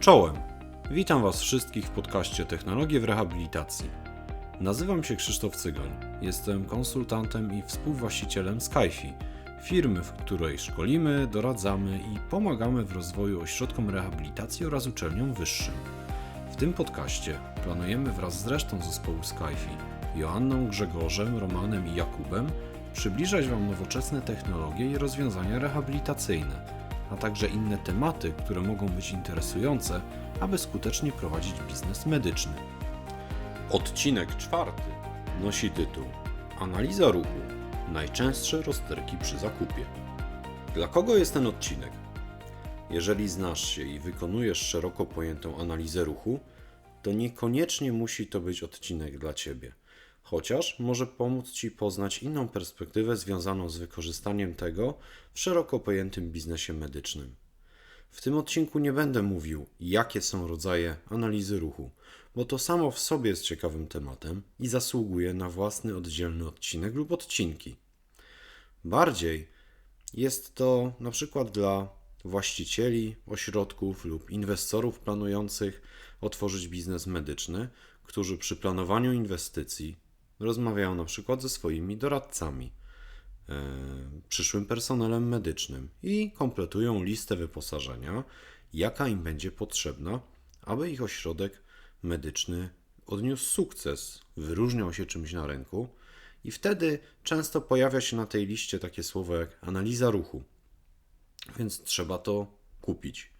Czołem! Witam Was wszystkich w podcaście Technologie w Rehabilitacji. Nazywam się Krzysztof Cygoń. Jestem konsultantem i współwłaścicielem Skyfi, firmy, w której szkolimy, doradzamy i pomagamy w rozwoju ośrodkom rehabilitacji oraz uczelniom wyższym. W tym podcaście planujemy wraz z resztą zespołu Skyfi, Joanną, Grzegorzem, Romanem i Jakubem, przybliżać Wam nowoczesne technologie i rozwiązania rehabilitacyjne, a także inne tematy, które mogą być interesujące, aby skutecznie prowadzić biznes medyczny. Odcinek czwarty nosi tytuł Analiza ruchu. Najczęstsze rozterki przy zakupie. Dla kogo jest ten odcinek? Jeżeli znasz się i wykonujesz szeroko pojętą analizę ruchu, to niekoniecznie musi to być odcinek dla Ciebie. Chociaż może pomóc Ci poznać inną perspektywę związaną z wykorzystaniem tego w szeroko pojętym biznesie medycznym. W tym odcinku nie będę mówił, jakie są rodzaje analizy ruchu, bo to samo w sobie jest ciekawym tematem i zasługuje na własny oddzielny odcinek lub odcinki. Bardziej jest to na przykład dla właścicieli ośrodków lub inwestorów planujących otworzyć biznes medyczny, którzy przy planowaniu inwestycji rozmawiają na przykład ze swoimi doradcami, e, przyszłym personelem medycznym i kompletują listę wyposażenia, jaka im będzie potrzebna, aby ich ośrodek medyczny odniósł sukces, wyróżniał się czymś na rynku. I wtedy często pojawia się na tej liście takie słowo jak analiza ruchu. Więc trzeba to kupić.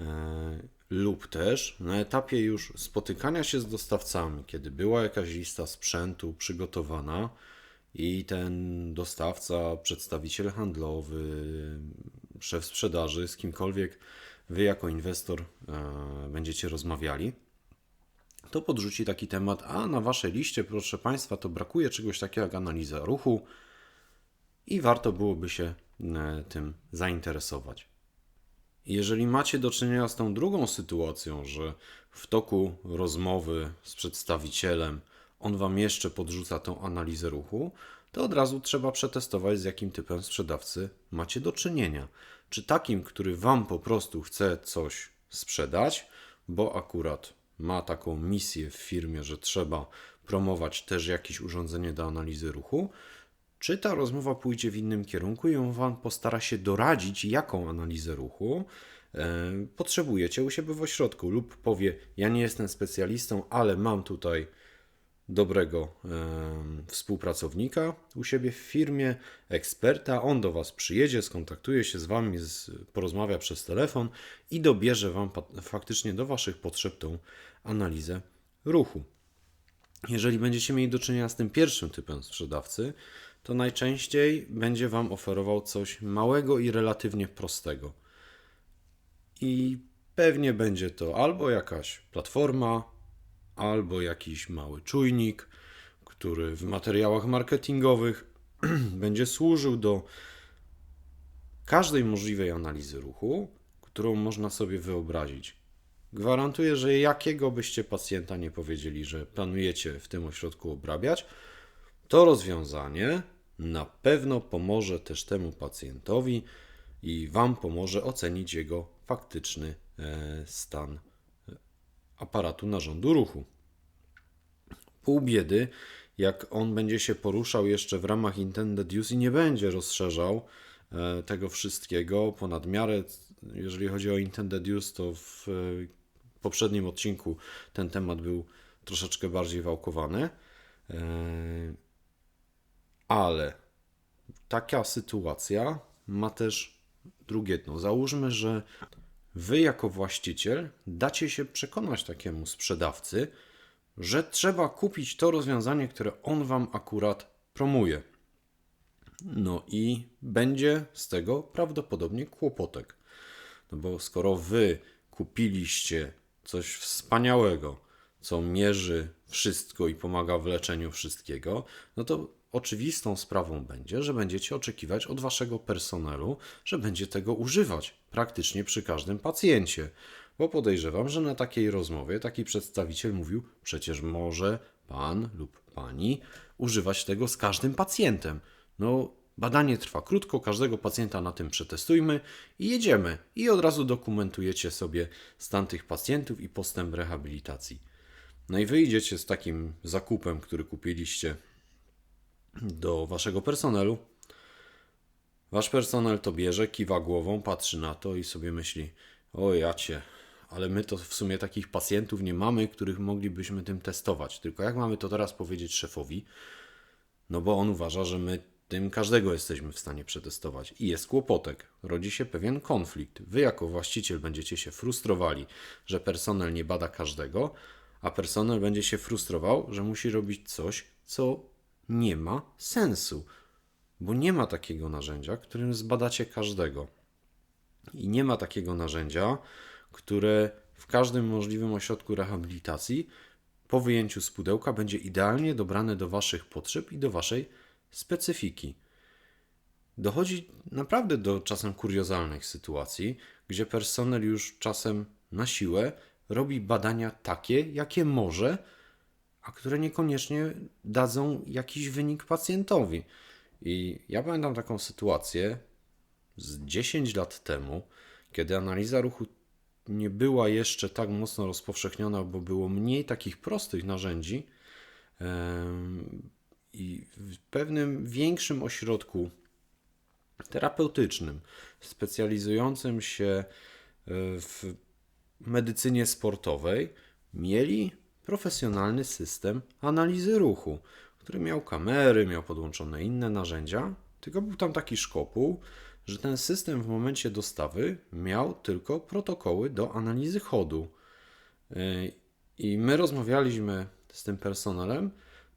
E, lub też na etapie już spotykania się z dostawcami, kiedy była jakaś lista sprzętu przygotowana i ten dostawca, przedstawiciel handlowy, szef sprzedaży, z kimkolwiek wy jako inwestor e, będziecie rozmawiali, to podrzuci taki temat, a na waszej liście, proszę Państwa, to brakuje czegoś takiego jak analiza ruchu i warto byłoby się e, tym zainteresować. Jeżeli macie do czynienia z tą drugą sytuacją, że w toku rozmowy z przedstawicielem on wam jeszcze podrzuca tą analizę ruchu, to od razu trzeba przetestować, z jakim typem sprzedawcy macie do czynienia. Czy takim, który wam po prostu chce coś sprzedać, bo akurat ma taką misję w firmie, że trzeba promować też jakieś urządzenie do analizy ruchu, czy ta rozmowa pójdzie w innym kierunku i on Wam postara się doradzić, jaką analizę ruchu e, potrzebujecie u siebie w ośrodku, lub powie: Ja nie jestem specjalistą, ale mam tutaj dobrego współpracownika u siebie w firmie, eksperta. On do Was przyjedzie, skontaktuje się z Wami, porozmawia przez telefon i dobierze Wam faktycznie do Waszych potrzeb tą analizę ruchu. Jeżeli będziecie mieli do czynienia z tym pierwszym typem sprzedawcy, to najczęściej będzie Wam oferował coś małego i relatywnie prostego. I pewnie będzie to albo jakaś platforma, albo jakiś mały czujnik, który w materiałach marketingowych będzie służył do każdej możliwej analizy ruchu, którą można sobie wyobrazić. Gwarantuję, że jakiego byście pacjenta nie powiedzieli, że planujecie w tym ośrodku obrabiać, to rozwiązanie na pewno pomoże też temu pacjentowi i Wam pomoże ocenić jego faktyczny e, stan e, aparatu narządu ruchu. Pół biedy, jak on będzie się poruszał jeszcze w ramach intended use i nie będzie rozszerzał e, tego wszystkiego ponad miarę. Jeżeli chodzi o intended use, to w poprzednim odcinku ten temat był troszeczkę bardziej wałkowany. Ale taka sytuacja ma też drugie dno. Załóżmy, że wy jako właściciel dacie się przekonać takiemu sprzedawcy, że trzeba kupić to rozwiązanie, które on wam akurat promuje. No i będzie z tego prawdopodobnie kłopotek. No bo skoro wy kupiliście coś wspaniałego, co mierzy wszystko i pomaga w leczeniu wszystkiego, no to oczywistą sprawą będzie, że będziecie oczekiwać od waszego personelu, że będzie tego używać praktycznie przy każdym pacjencie. Bo podejrzewam, że na takiej rozmowie taki przedstawiciel mówił: przecież może pan lub pani używać tego z każdym pacjentem. No, Badanie trwa krótko, każdego pacjenta na tym przetestujmy i jedziemy. I od razu dokumentujecie sobie stan tych pacjentów i postęp rehabilitacji. No i wyjdziecie z takim zakupem, który kupiliście do waszego personelu. Wasz personel to bierze, kiwa głową, patrzy na to i sobie myśli: O jacie, ale my to w sumie takich pacjentów nie mamy, których moglibyśmy tym testować. Tylko jak mamy to teraz powiedzieć szefowi? No bo on uważa, że my tym każdego jesteśmy w stanie przetestować. I jest kłopotek. Rodzi się pewien konflikt. Wy jako właściciel będziecie się frustrowali, że personel nie bada każdego, a personel będzie się frustrował, że musi robić coś, co nie ma sensu. Bo nie ma takiego narzędzia, którym zbadacie każdego. I nie ma takiego narzędzia, które w każdym możliwym ośrodku rehabilitacji po wyjęciu z pudełka będzie idealnie dobrane do Waszych potrzeb i do Waszej specyfiki. Dochodzi naprawdę do czasem kuriozalnych sytuacji, gdzie personel już czasem na siłę robi badania takie, jakie może, a które niekoniecznie dadzą jakiś wynik pacjentowi. I ja pamiętam taką sytuację z 10 lat temu, kiedy analiza ruchu nie była jeszcze tak mocno rozpowszechniona, bo było mniej takich prostych narzędzi. I w pewnym większym ośrodku terapeutycznym, specjalizującym się e, w medycynie sportowej, mieli profesjonalny system analizy ruchu, który miał kamery, miał podłączone inne narzędzia, tylko był tam taki szkopuł, że ten system w momencie dostawy miał tylko protokoły do analizy chodu. E, I my rozmawialiśmy z tym personelem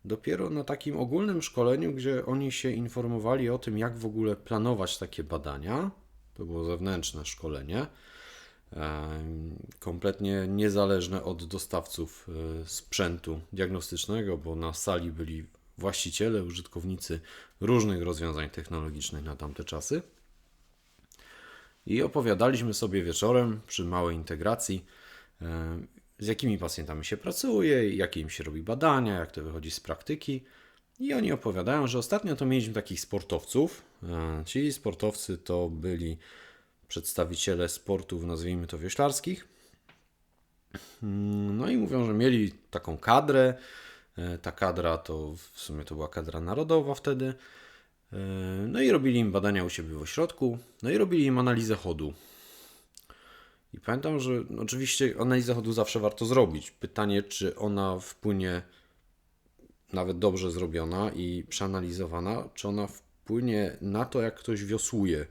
dopiero na takim ogólnym szkoleniu, gdzie oni się informowali o tym, jak w ogóle planować takie badania. To było zewnętrzne szkolenie, e, kompletnie niezależne od dostawców e, sprzętu diagnostycznego, bo na sali byli właściciele, użytkownicy różnych rozwiązań technologicznych na tamte czasy. I opowiadaliśmy sobie wieczorem przy małej integracji, e, z jakimi pacjentami się pracuje, jakie im się robi badania, jak to wychodzi z praktyki. I oni opowiadają, że ostatnio to mieliśmy takich sportowców. E, ci sportowcy to byli przedstawiciele sportów, nazwijmy to wioślarskich. Mm, no i mówią, że mieli taką kadrę. E, ta kadra to w sumie to była kadra narodowa wtedy. No i robili im badania u siebie w ośrodku, no i robili im analizę chodu. I pamiętam, że oczywiście analizę chodu zawsze warto zrobić. Pytanie, czy ona wpłynie, nawet dobrze zrobiona i przeanalizowana, czy ona wpłynie na to, jak ktoś wiosłuje.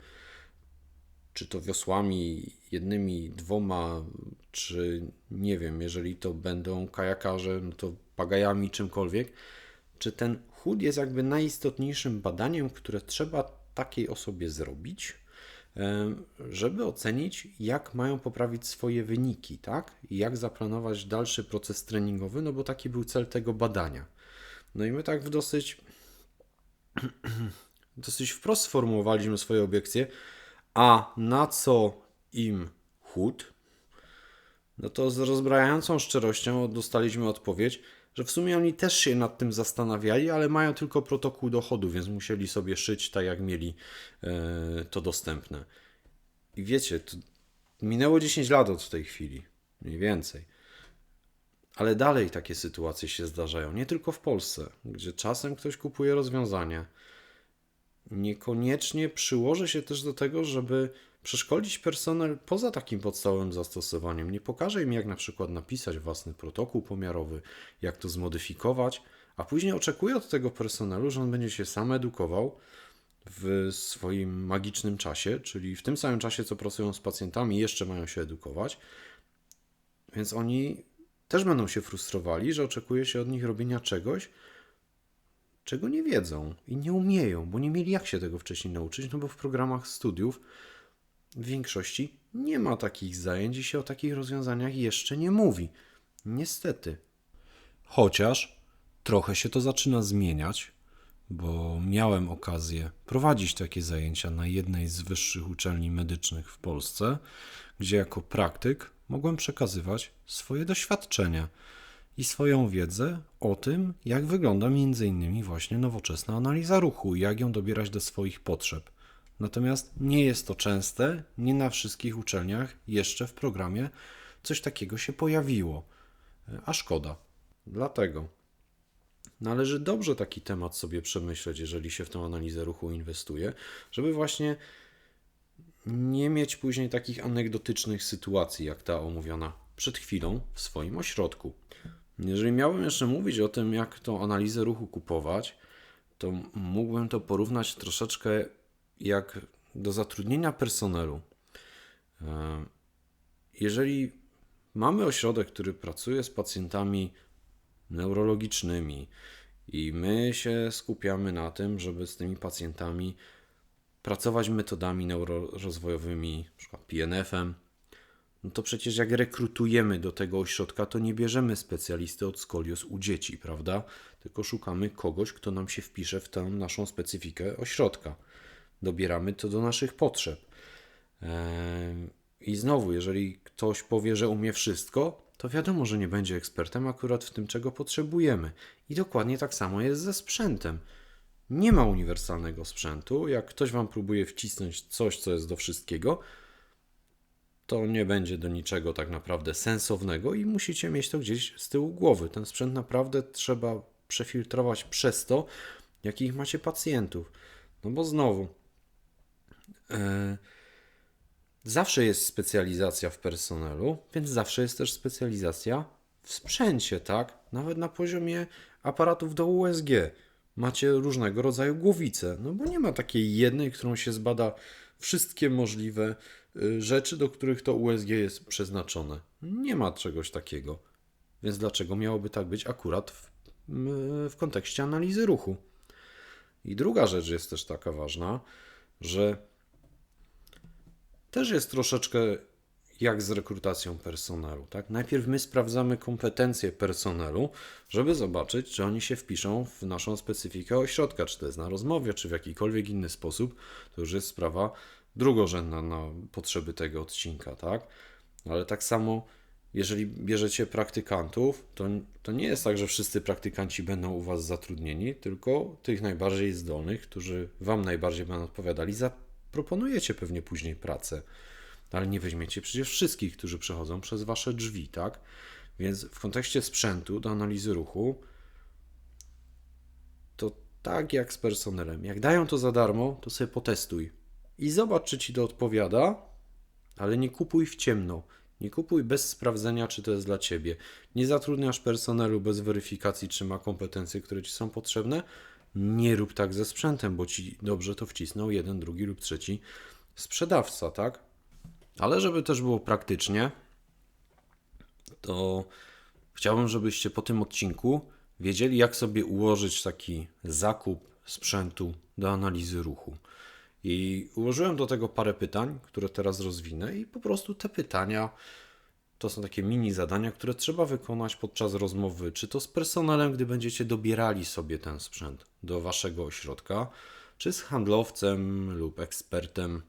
Czy to wiosłami jednymi, dwoma, czy nie wiem, jeżeli to będą kajakarze, no to pagajami, czymkolwiek. Czy ten chód jest jakby najistotniejszym badaniem, które trzeba takiej osobie zrobić, żeby ocenić, jak mają poprawić swoje wyniki, tak? I jak zaplanować dalszy proces treningowy, no bo taki był cel tego badania. No i my tak w dosyć, dosyć wprost sformułowaliśmy swoje obiekcje, a na co im chód? No to z rozbrajającą szczerością dostaliśmy odpowiedź, że w sumie oni też się nad tym zastanawiali, ale mają tylko protokół dochodu, więc musieli sobie szyć tak, jak mieli e, to dostępne. I wiecie, minęło 10 lat od tej chwili, mniej więcej. Ale dalej takie sytuacje się zdarzają, nie tylko w Polsce, gdzie czasem ktoś kupuje rozwiązania. Niekoniecznie przyłoży się też do tego, żeby przeszkolić personel poza takim podstawowym zastosowaniem. Nie pokaże im, jak na przykład napisać własny protokół pomiarowy, jak to zmodyfikować, a później oczekuje od tego personelu, że on będzie się sam edukował w swoim magicznym czasie, czyli w tym samym czasie, co pracują z pacjentami, jeszcze mają się edukować. Więc oni też będą się frustrowali, że oczekuje się od nich robienia czegoś, czego nie wiedzą i nie umieją, bo nie mieli jak się tego wcześniej nauczyć, no bo w programach studiów w większości nie ma takich zajęć i się o takich rozwiązaniach jeszcze nie mówi. Niestety. Chociaż trochę się to zaczyna zmieniać, bo miałem okazję prowadzić takie zajęcia na jednej z wyższych uczelni medycznych w Polsce, gdzie jako praktyk mogłem przekazywać swoje doświadczenia. i swoją wiedzę o tym, jak wygląda m.in. właśnie nowoczesna analiza ruchu i jak ją dobierać do swoich potrzeb. Natomiast nie jest to częste, nie na wszystkich uczelniach jeszcze w programie coś takiego się pojawiło. A szkoda. Dlatego należy dobrze taki temat sobie przemyśleć, jeżeli się w tę analizę ruchu inwestuje, żeby właśnie nie mieć później takich anegdotycznych sytuacji, jak ta omówiona przed chwilą w swoim ośrodku. Jeżeli miałbym jeszcze mówić o tym, jak tą analizę ruchu kupować, to mógłbym to porównać troszeczkę jak do zatrudnienia personelu. E, jeżeli mamy ośrodek, który pracuje z pacjentami neurologicznymi i my się skupiamy na tym, żeby z tymi pacjentami pracować metodami neurorozwojowymi, np. PNF-em, no to przecież jak rekrutujemy do tego ośrodka, to nie bierzemy specjalisty od skolios u dzieci, prawda? Tylko szukamy kogoś, kto nam się wpisze w tę naszą specyfikę ośrodka. Dobieramy to do naszych potrzeb. I znowu, jeżeli ktoś powie, że umie wszystko, to wiadomo, że nie będzie ekspertem akurat w tym, czego potrzebujemy. I dokładnie tak samo jest ze sprzętem. Nie ma uniwersalnego sprzętu. Jak ktoś Wam próbuje wcisnąć coś, co jest do wszystkiego, to nie będzie do niczego tak naprawdę sensownego i musicie mieć to gdzieś z tyłu głowy. Ten sprzęt naprawdę trzeba przefiltrować przez to, jakich macie pacjentów. No bo znowu, zawsze jest specjalizacja w personelu, więc zawsze jest też specjalizacja w sprzęcie, tak? Nawet na poziomie aparatów do USG macie różnego rodzaju głowice, no bo nie ma takiej jednej, którą się zbada wszystkie możliwe y, rzeczy, do których to USG jest przeznaczone. Nie ma czegoś takiego. Więc dlaczego miałoby tak być akurat w, w kontekście analizy ruchu? I druga rzecz jest też taka ważna, że też jest troszeczkę jak z rekrutacją personelu. Tak? Najpierw my sprawdzamy kompetencje personelu, żeby zobaczyć, czy oni się wpiszą w naszą specyfikę ośrodka, czy to jest na rozmowie, czy w jakikolwiek inny sposób. To już jest sprawa drugorzędna na potrzeby tego odcinka. Tak? Ale tak samo, jeżeli bierzecie praktykantów, to, to nie jest tak, że wszyscy praktykanci będą u Was zatrudnieni, tylko tych najbardziej zdolnych, którzy Wam najbardziej będą odpowiadali, zaproponujecie pewnie później pracę ale nie weźmiecie przecież wszystkich, którzy przechodzą przez wasze drzwi, tak? Więc w kontekście sprzętu do analizy ruchu, to tak jak z personelem. Jak dają to za darmo, to sobie potestuj i zobacz, czy ci to odpowiada, ale nie kupuj w ciemno. Nie kupuj bez sprawdzenia, czy to jest dla ciebie. Nie zatrudniasz personelu bez weryfikacji, czy ma kompetencje, które ci są potrzebne. Nie rób tak ze sprzętem, bo ci dobrze to wcisnął jeden, drugi lub trzeci sprzedawca, tak? Ale żeby też było praktycznie, to chciałbym, żebyście po tym odcinku wiedzieli, jak sobie ułożyć taki zakup sprzętu do analizy ruchu. I ułożyłem do tego parę pytań, które teraz rozwinę, i po prostu te pytania to są takie mini zadania, które trzeba wykonać podczas rozmowy, czy to z personelem, gdy będziecie dobierali sobie ten sprzęt do waszego ośrodka, czy z handlowcem lub ekspertem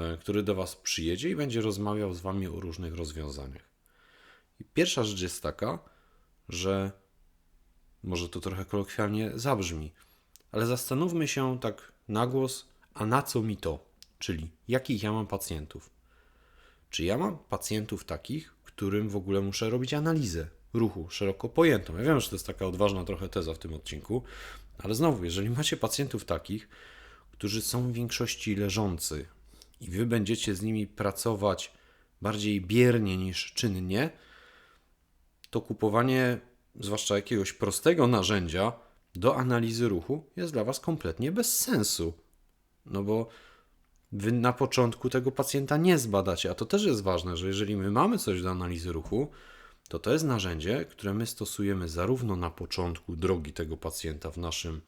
E, który do Was przyjedzie i będzie rozmawiał z Wami o różnych rozwiązaniach. I pierwsza rzecz jest taka, że może to trochę kolokwialnie zabrzmi, ale zastanówmy się tak na głos, a na co mi to? Czyli jakich ja mam pacjentów? Czy ja mam pacjentów takich, którym w ogóle muszę robić analizę ruchu szeroko pojętą? Ja wiem, że to jest taka odważna trochę teza w tym odcinku, ale znowu, jeżeli macie pacjentów takich, którzy są w większości leżący, i wy będziecie z nimi pracować bardziej biernie niż czynnie, to kupowanie zwłaszcza jakiegoś prostego narzędzia do analizy ruchu jest dla was kompletnie bez sensu. No bo wy na początku tego pacjenta nie zbadacie, a to też jest ważne, że jeżeli my mamy coś do analizy ruchu, to to jest narzędzie, które my stosujemy zarówno na początku drogi tego pacjenta w naszym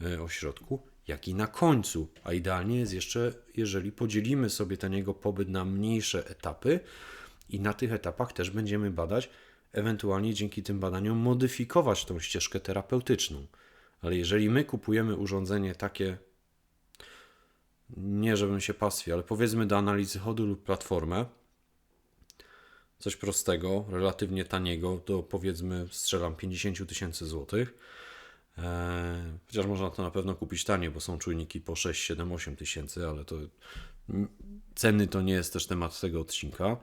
e, ośrodku, jak i na końcu. A idealnie jest jeszcze, jeżeli podzielimy sobie ten jego pobyt na mniejsze etapy i na tych etapach też będziemy badać, ewentualnie dzięki tym badaniom modyfikować tą ścieżkę terapeutyczną. Ale jeżeli my kupujemy urządzenie takie, nie żebym się pastwił, ale powiedzmy do analizy chodu lub platformę, coś prostego, relatywnie taniego, to powiedzmy strzelam 50 tysięcy złotych. Eee, chociaż można to na pewno kupić taniej, bo są czujniki po 6, 7, 8 tysięcy, ale to ceny to nie jest też temat tego odcinka.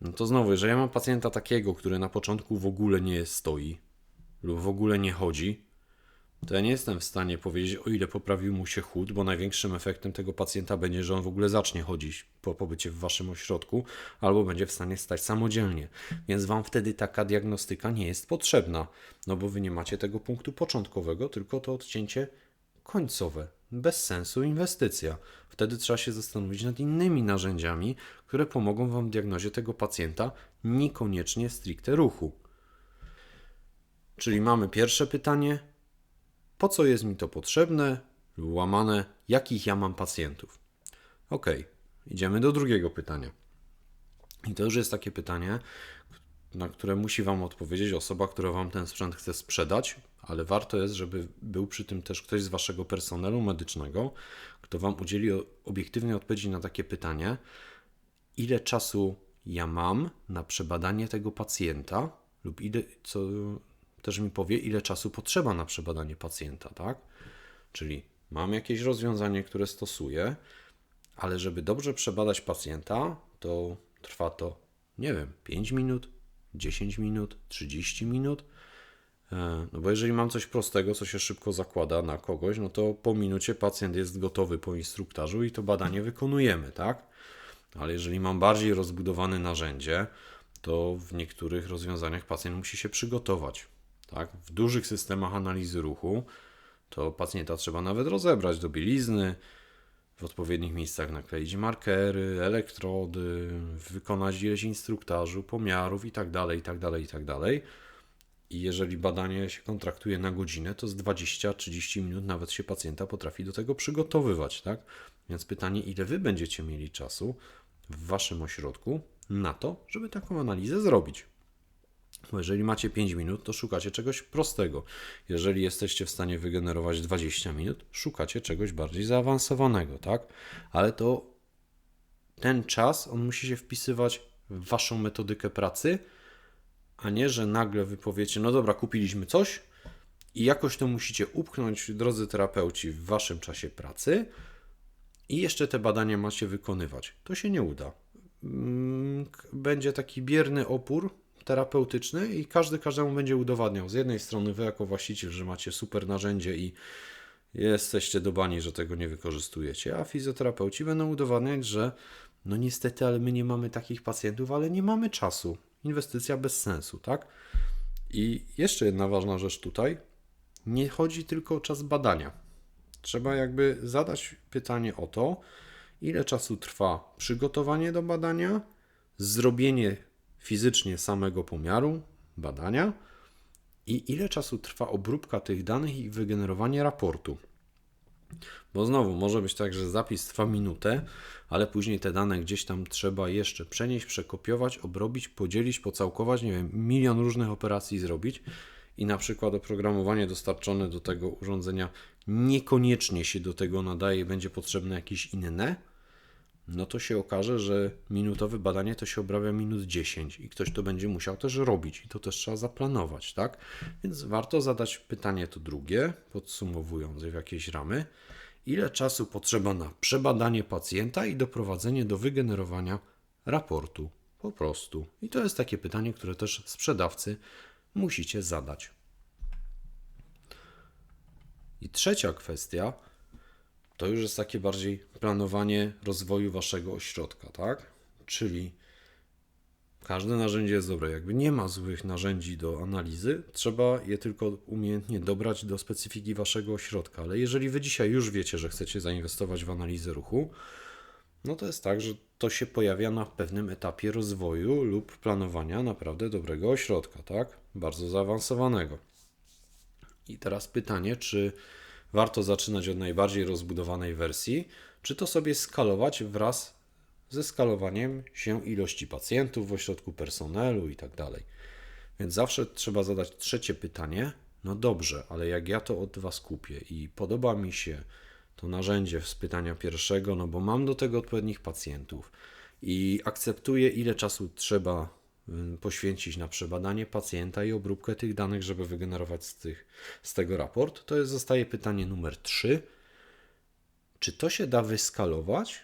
No to znowu, jeżeli ja mam pacjenta takiego, który na początku w ogóle nie stoi lub w ogóle nie chodzi, to ja nie jestem w stanie powiedzieć, o ile poprawił mu się chód, bo największym efektem tego pacjenta będzie, że on w ogóle zacznie chodzić po pobycie w waszym ośrodku, albo będzie w stanie stać samodzielnie. Więc wam wtedy taka diagnostyka nie jest potrzebna, no bo wy nie macie tego punktu początkowego, tylko to odcięcie końcowe. Bez sensu inwestycja. Wtedy trzeba się zastanowić nad innymi narzędziami, które pomogą wam w diagnozie tego pacjenta, niekoniecznie stricte ruchu. Czyli mamy pierwsze pytanie, po co jest mi to potrzebne, łamane, jakich ja mam pacjentów. Ok, idziemy do drugiego pytania. I to już jest takie pytanie, na które musi Wam odpowiedzieć osoba, która Wam ten sprzęt chce sprzedać, ale warto jest, żeby był przy tym też ktoś z Waszego personelu medycznego, kto Wam udzieli obiektywnej odpowiedzi na takie pytanie, ile czasu ja mam na przebadanie tego pacjenta lub ile, co, też mi powie, ile czasu potrzeba na przebadanie pacjenta, tak? Czyli mam jakieś rozwiązanie, które stosuję, ale żeby dobrze przebadać pacjenta, to trwa to, nie wiem, 5 minut, 10 minut, 30 minut. E, no bo jeżeli mam coś prostego, co się szybko zakłada na kogoś, no to po minucie pacjent jest gotowy po instruktażu i to badanie wykonujemy, tak? Ale jeżeli mam bardziej rozbudowane narzędzie, to w niektórych rozwiązaniach pacjent musi się przygotować. Tak? W dużych systemach analizy ruchu to pacjenta trzeba nawet rozebrać do bielizny, w odpowiednich miejscach nakleić markery, elektrody, wykonać ileś instruktażu, pomiarów itd., itd., itd. I jeżeli badanie się kontraktuje na godzinę, to z 20-30 minut nawet się pacjenta potrafi do tego przygotowywać, tak? Więc pytanie, ile wy będziecie mieli czasu w waszym ośrodku na to, żeby taką analizę zrobić? Jeżeli macie 5 minut, to szukacie czegoś prostego. Jeżeli jesteście w stanie wygenerować 20 minut, szukacie czegoś bardziej zaawansowanego, tak? Ale to ten czas, on musi się wpisywać w waszą metodykę pracy, a nie, że nagle wy powiecie, no dobra, kupiliśmy coś i jakoś to musicie upchnąć, drodzy terapeuci, w waszym czasie pracy i jeszcze te badania macie wykonywać. To się nie uda. Mm, będzie taki bierny opór, terapeutyczny i każdy każdemu będzie udowadniał. Z jednej strony wy jako właściciel, że macie super narzędzie i jesteście dobani, że tego nie wykorzystujecie, a fizjoterapeuci będą udowadniać, że no niestety, ale my nie mamy takich pacjentów, ale nie mamy czasu. Inwestycja bez sensu, tak? I jeszcze jedna ważna rzecz tutaj. Nie chodzi tylko o czas badania. Trzeba jakby zadać pytanie o to, ile czasu trwa przygotowanie do badania, zrobienie fizycznie samego pomiaru, badania i ile czasu trwa obróbka tych danych i wygenerowanie raportu. Bo znowu może być tak, że zapis trwa minutę, ale później te dane gdzieś tam trzeba jeszcze przenieść, przekopiować, obrobić, podzielić, pocałkować, nie wiem, milion różnych operacji zrobić i na przykład oprogramowanie dostarczone do tego urządzenia niekoniecznie się do tego nadaje, będzie potrzebne jakieś inne, no to się okaże, że minutowe badanie to się obrabia minut 10 i ktoś to będzie musiał też robić i to też trzeba zaplanować, tak? Więc warto zadać pytanie to drugie, podsumowując w jakieś ramy, ile czasu potrzeba na przebadanie pacjenta i doprowadzenie do wygenerowania raportu po prostu. I to jest takie pytanie, które też sprzedawcy musicie zadać. I trzecia kwestia to już jest takie bardziej planowanie rozwoju waszego ośrodka, tak? Czyli każde narzędzie jest dobre. Jakby nie ma złych narzędzi do analizy, trzeba je tylko umiejętnie dobrać do specyfiki waszego ośrodka. Ale jeżeli wy dzisiaj już wiecie, że chcecie zainwestować w analizę ruchu, no to jest tak, że to się pojawia na pewnym etapie rozwoju lub planowania naprawdę dobrego ośrodka, tak? Bardzo zaawansowanego. I teraz pytanie, czy warto zaczynać od najbardziej rozbudowanej wersji, czy to sobie skalować wraz ze skalowaniem się ilości pacjentów w ośrodku personelu i tak dalej. Więc zawsze trzeba zadać trzecie pytanie. No dobrze, ale jak ja to od Was kupię i podoba mi się to narzędzie z pytania pierwszego, no bo mam do tego odpowiednich pacjentów i akceptuję, ile czasu trzeba poświęcić na przebadanie pacjenta i obróbkę tych danych, żeby wygenerować z, tych, z tego raport, to jest, zostaje pytanie numer 3. Czy to się da wyskalować,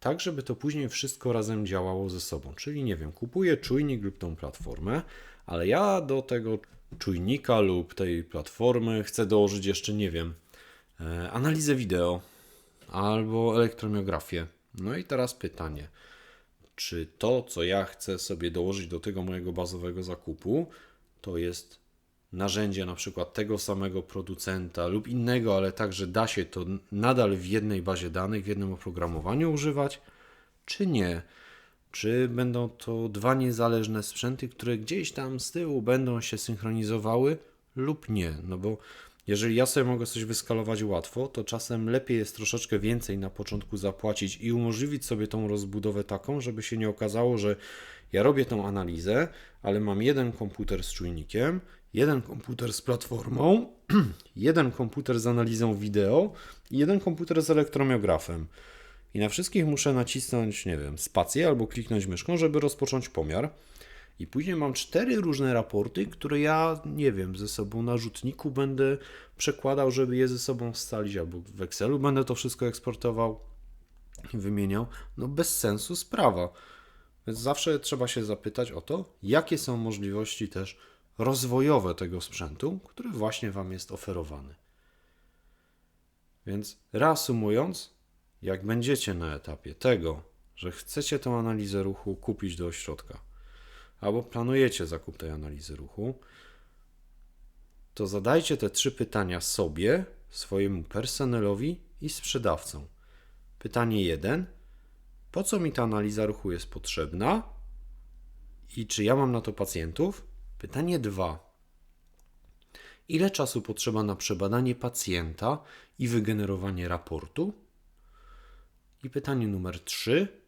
tak żeby to później wszystko razem działało ze sobą? Czyli nie wiem, kupuję czujnik lub tą platformę, ale ja do tego czujnika lub tej platformy chcę dołożyć jeszcze, nie wiem, e, analizę wideo albo elektromiografię. No i teraz pytanie, czy to, co ja chcę sobie dołożyć do tego mojego bazowego zakupu, to jest narzędzie na przykład tego samego producenta lub innego, ale także da się to nadal w jednej bazie danych, w jednym oprogramowaniu używać, czy nie? Czy będą to dwa niezależne sprzęty, które gdzieś tam z tyłu będą się synchronizowały lub nie? No bo jeżeli ja sobie mogę coś wyskalować łatwo, to czasem lepiej jest troszeczkę więcej na początku zapłacić i umożliwić sobie tą rozbudowę taką, żeby się nie okazało, że ja robię tą analizę, ale mam jeden komputer z czujnikiem, jeden komputer z platformą, jeden komputer z analizą wideo i jeden komputer z elektromiografem. I na wszystkich muszę nacisnąć, nie wiem, spację albo kliknąć myszką, żeby rozpocząć pomiar. I później mam cztery różne raporty, które ja, nie wiem, ze sobą na rzutniku będę przekładał, żeby je ze sobą scalić, albo w Excelu będę to wszystko eksportował i wymieniał. No bez sensu sprawa. Więc zawsze trzeba się zapytać o to, jakie są możliwości też rozwojowe tego sprzętu, który właśnie Wam jest oferowany. Więc reasumując, jak będziecie na etapie tego, że chcecie tę analizę ruchu kupić do ośrodka, albo planujecie zakup tej analizy ruchu, to zadajcie te trzy pytania sobie, swojemu personelowi i sprzedawcom. Pytanie jeden: po co mi ta analiza ruchu jest potrzebna i czy ja mam na to pacjentów? Pytanie dwa: ile czasu potrzeba na przebadanie pacjenta i wygenerowanie raportu? I pytanie numer trzy: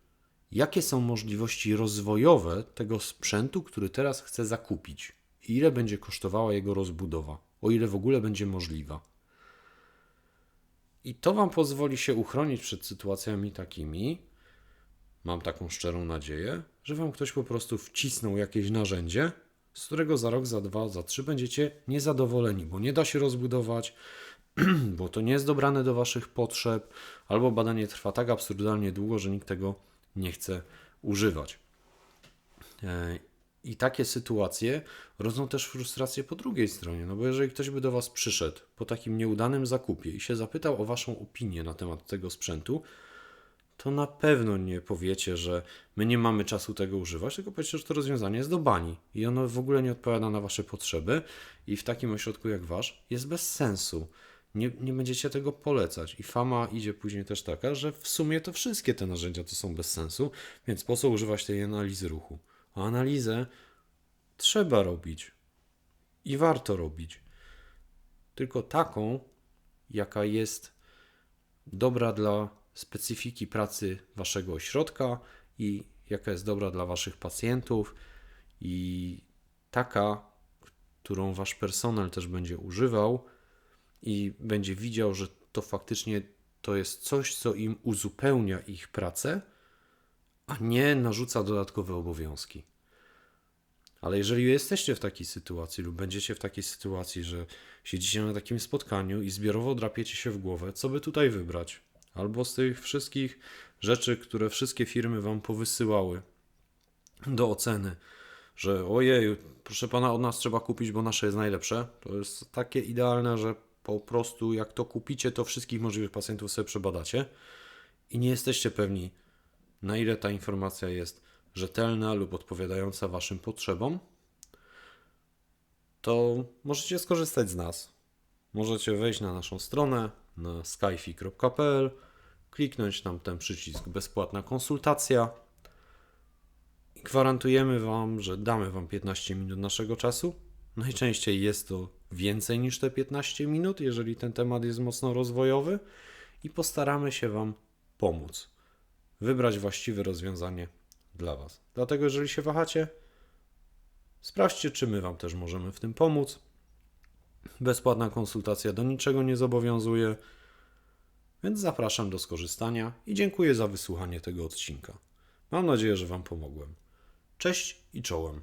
jakie są możliwości rozwojowe tego sprzętu, który teraz chcę zakupić ile będzie kosztowała jego rozbudowa, o ile w ogóle będzie możliwa. I to Wam pozwoli się uchronić przed sytuacjami takimi, mam taką szczerą nadzieję, że Wam ktoś po prostu wcisnął jakieś narzędzie, z którego za rok, za dwa, za trzy będziecie niezadowoleni, bo nie da się rozbudować, bo to nie jest dobrane do Waszych potrzeb, albo badanie trwa tak absurdalnie długo, że nikt tego nie chce używać. E, I takie sytuacje rodzą też frustrację po drugiej stronie, no bo jeżeli ktoś by do Was przyszedł po takim nieudanym zakupie i się zapytał o Waszą opinię na temat tego sprzętu, to na pewno nie powiecie, że my nie mamy czasu tego używać, tylko powiecie, że to rozwiązanie jest do bani i ono w ogóle nie odpowiada na Wasze potrzeby i w takim ośrodku jak Wasz jest bez sensu nie, nie będziecie tego polecać. I fama idzie później też taka, że w sumie to wszystkie te narzędzia to są bez sensu, więc po co używać tej analizy ruchu? A analizę trzeba robić i warto robić. Tylko taką, jaka jest dobra dla specyfiki pracy waszego ośrodka i jaka jest dobra dla waszych pacjentów i taka, którą wasz personel też będzie używał i będzie widział, że to faktycznie to jest coś, co im uzupełnia ich pracę, a nie narzuca dodatkowe obowiązki. Ale jeżeli jesteście w takiej sytuacji lub będziecie w takiej sytuacji, że siedzicie na takim spotkaniu i zbiorowo drapiecie się w głowę, co by tutaj wybrać? Albo z tych wszystkich rzeczy, które wszystkie firmy wam powysyłały do oceny, że ojej, proszę pana, od nas trzeba kupić, bo nasze jest najlepsze. To jest takie idealne, że po prostu jak to kupicie, to wszystkich możliwych pacjentów sobie przebadacie i nie jesteście pewni, na ile ta informacja jest rzetelna lub odpowiadająca Waszym potrzebom, to możecie skorzystać z nas. Możecie wejść na naszą stronę na skyfi.pl, kliknąć tam ten przycisk bezpłatna konsultacja i gwarantujemy Wam, że damy Wam 15 minut naszego czasu. Najczęściej jest to więcej niż te 15 minut, jeżeli ten temat jest mocno rozwojowy, i postaramy się Wam pomóc wybrać właściwe rozwiązanie dla Was. Dlatego, jeżeli się wahacie, sprawdźcie, czy my Wam też możemy w tym pomóc. Bezpłatna konsultacja do niczego nie zobowiązuje, więc zapraszam do skorzystania i dziękuję za wysłuchanie tego odcinka. Mam nadzieję, że Wam pomogłem. Cześć i czołem.